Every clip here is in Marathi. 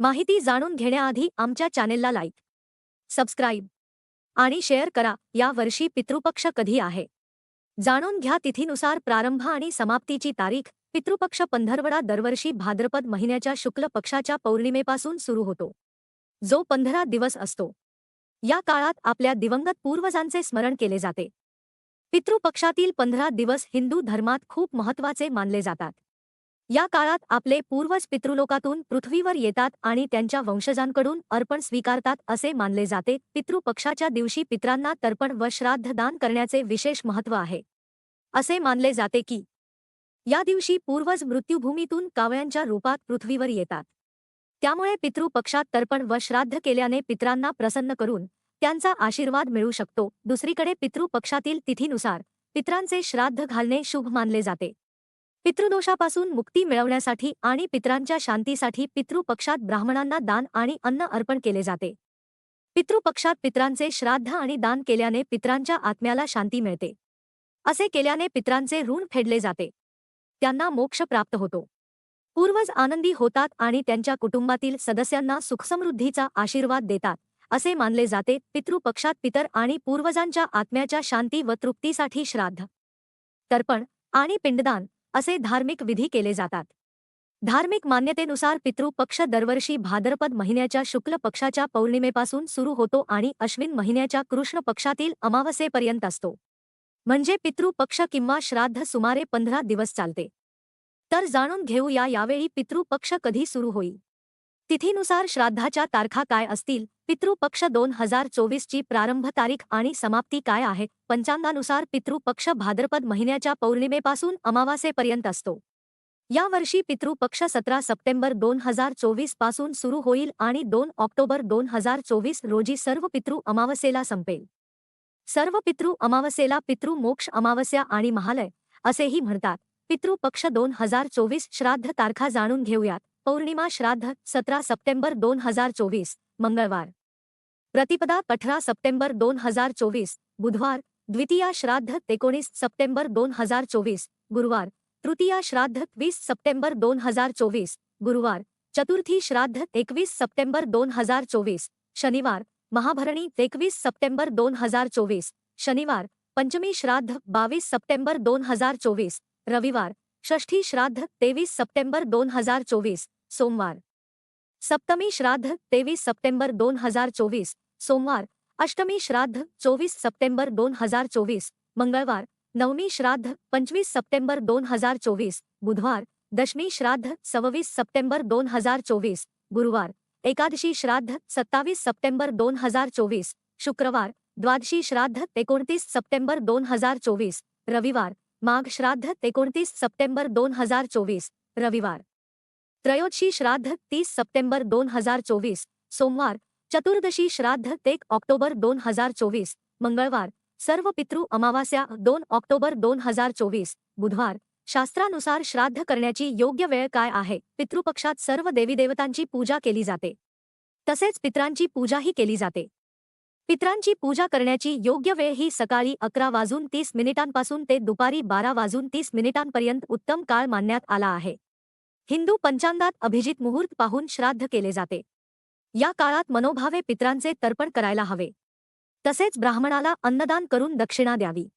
माहिती जाणून घेण्याआधी आमच्या चॅनेलला लाईक सबस्क्राईब आणि शेअर करा. या वर्षी पितृपक्ष कधी आहे? जाणून घ्या तिथीनुसार प्रारंभ आणि समाप्तीची तारीख. पितृपक्ष पंधरवडा दरवर्षी भाद्रपद महिन्याच्या शुक्ल पक्षाच्या पौर्णिमेपासून सुरू होतो. जो पंधरा दिवस असतो. या काळात आपल्या दिवंगत पूर्वजांचे स्मरण केले जाते. पितृपक्षातील पंधरा दिवस हिंदू धर्मात खूप महत्त्वाचे मानले जातात. या काळात आपले पूर्वज पितृलोकातून पृथ्वीवर येतात आणि त्यांच्या वंशजांकडून अर्पण स्वीकारतात असे मानले जाते. पितृपक्षाच्या दिवशी पित्रांना तर्पण व श्राद्ध दान करण्याचे विशेष महत्त्व आहे. असे मानले जाते की या दिवशी पूर्वज मृत्यूभूमीतून कावळ्यांच्या रूपात पृथ्वीवर येतात. त्यामुळे पितृपक्षात तर्पण व श्राद्ध केल्याने पित्रांना प्रसन्न करून त्यांचा आशीर्वाद मिळू शकतो. दुसरीकडे पितृपक्षातील तिथीनुसार पित्रांचे श्राद्ध घालणे शुभ मानले जाते. पितृदोषापासून मुक्ती मिळवण्यासाठी आणि पित्रांच्या शांतीसाठी पितृपक्षात ब्राह्मणांना दान आणि अन्न अर्पण केले जाते. पितृपक्षात पित्रांचे श्राद्ध आणि दान केल्याने पित्रांच्या आत्म्याला शांती मिळते. असे केल्याने पित्रांचे ऋण फेडले जाते. त्यांना मोक्ष प्राप्त होतो. पूर्वज आनंदी होतात आणि त्यांच्या कुटुंबातील सदस्यांना सुखसमृद्धीचा आशीर्वाद देतात असे मानले जाते पितृपक्षात पितर आणि पूर्वजांच्या आत्म्याच्या शांती व तृप्तीसाठी श्राद्ध. तर्पण आणि पिंडदान असे धार्मिक विधी केले जातात. धार्मिक मान्यतेनुसार पितृपक्ष दरवर्षी भाद्रपद महिन्याच्या शुक्ल पक्षाच्या पौर्णिमेपासून सुरू होतो आणि अश्विन महिन्याच्या कृष्ण पक्षातील अमावस्येपर्यंत असतो. म्हणजे पितृपक्ष किंवा श्राद्ध सुमारे पंधरा दिवस चालते. तर जाणून घेऊया यावेळी पितृपक्ष कधी सुरू होईल? तिथीनुसार श्राद्धाच्या तारखा काय असतील? पितृपक्ष दोन हजार चोवीसची प्रारंभ तारीख आणि समाप्ती काय आहे? पंचांगानुसार पितृपक्ष भाद्रपद महिन्याच्या पौर्णिमेपासून अमावासेपर्यंत असतो. यावर्षी पितृपक्ष सतरा सप्टेंबर दोन हजार चोवीसपासून सुरू होईल आणि दोन ऑक्टोबर दोन हजार चोवीस रोजी सर्व पितृ अमावस्येला संपेल. सर्व पितृ अमावस्येला पितृ मोक्ष अमावस्या आणि महालय असेही म्हणतात. पितृपक्ष दोन हजार चोवीस श्राद्ध तारखा जाणून घेऊयात. पौर्णिमा श्राद्ध सतरा सप्टेंबर दोन हजार चोवीस मंगळवार. प्रतिपदा अठरा सप्टेंबर दोन हजार चोवीस बुधवार द्वितीया श्राद्ध एकोणीस सप्टेंबर दोन हजार चोवीस गुरुवार. तृतीया श्राद्ध वीस सप्टेंबर दोन हजार चोवीस गुरुवार. चतुर्थी श्राद्ध एकवीस सप्टेंबर दोन हजार चोवीस शनिवार. महाभरणी एकवीस सप्टेंबर दोन हजार चोवीस शनिवार. पंचमी श्राद्ध बावीस सप्टेंबर दोन हजार चोवीस रविवार. षष्ठी श्राद्ध तेवीस सप्टेंबर दोन हज़ार चोवीस, सोमवार. सप्तमी श्राद्ध तेवीस सप्टेंबर दोन हज़ार चोवीस, सोमवार. अष्टमी श्राद्ध चोवीस सप्टेंबर दोन हज़ार चोवीस, मंगळवार. नवमी श्राद्ध पंचवीस सप्टेंबर दोन हज़ार चोवीस, बुधवार. दशमी श्राद्ध सव्वीस सप्टेंबर दोन हज़ार चोवीस, गुरुवार. एकादशी श्राद्ध सत्तावीस सप्टेंबर दोन हज़ार चोवीस, शुक्रवार. द्वादशी श्राद्ध एकोणतीस सप्टेंबर दोन हज़ार चोवीस, रविवार. माघ श्राद्ध एकोणतीस सप्टेंबर दोन हजार चोवीस रविवार. त्रयोदशी श्राद्ध तीस सप्टेंबर दोन हजार चोवीस सोमवार चतुर्दशी श्राद्ध एक ऑक्टोबर दोन हजार चोवीस मंगळवार सर्व पितृ अमावास्या दोन ऑक्टोबर दोन हजार चोवीस बुधवार. शास्त्रानुसार श्राद्ध करण्याची योग्य वेळ काय आहे? पितृपक्षात सर्व देवीदेवतांची पूजा केली जाते. तसेच पित्रांची पूजाही केली जाते. पित्रांची पूजा करण्याची योग्य वेळ ही सकाळी अकरा वाजून तीस मिनिटांपासून ते दुपारी बारा वाजून तीस मिनिटांपर्यंत उत्तम काळ मानण्यात आला आहे. हिंदू पंचांगात अभिजित मुहूर्त पाहून श्राद्ध केले जाते. या काळात मनोभावे पित्रांचे तर्पण करायला हवे. तसेच ब्राह्मणाला अन्नदान करून दक्षिणा द्यावी.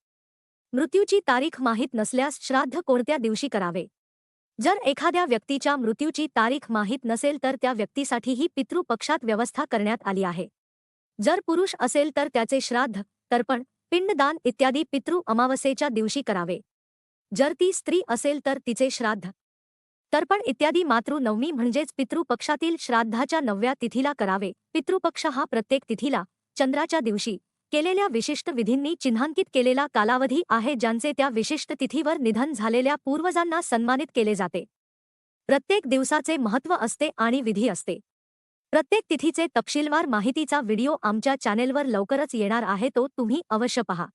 मृत्यूची तारीख माहीत नसल्यास श्राद्ध कोणत्या दिवशी करावे? जर एखाद्या व्यक्तीच्या मृत्यूची तारीख माहीत नसेल तर त्या व्यक्तीसाठीही पितृपक्षात व्यवस्था करण्यात आली आहे. जर पुरुष असेल तर त्याचे श्राद्ध तर्पण पिंडदान इत्यादी पितृ अमावस्येच्या दिवशी करावे. जर ती स्त्री असेल तर तिचे श्राद्ध तर्पण इत्यादी मातृ नवमी म्हणजेच पितृपक्षातील श्राद्धाच्या नवव्या तिथीला करावे. पितृपक्ष हा प्रत्येक तिथीला चंद्राच्या दिवशी केलेल्या विशिष्ट विधींनी चिन्हांकित केलेला कालावधी आहे ज्यांचे त्या विशिष्ट तिथीवर निधन झालेल्या पूर्वजांना सन्मानित केले जाते. प्रत्येक दिवसाचे महत्त्व असते आणि विधी असते. प्रत्येक तिथीचे तपशीलवार माहितीचा व्हिडिओ आमच्या चॅनेलवर लवकरच येणार आहे तो तुम्ही अवश्य पहा.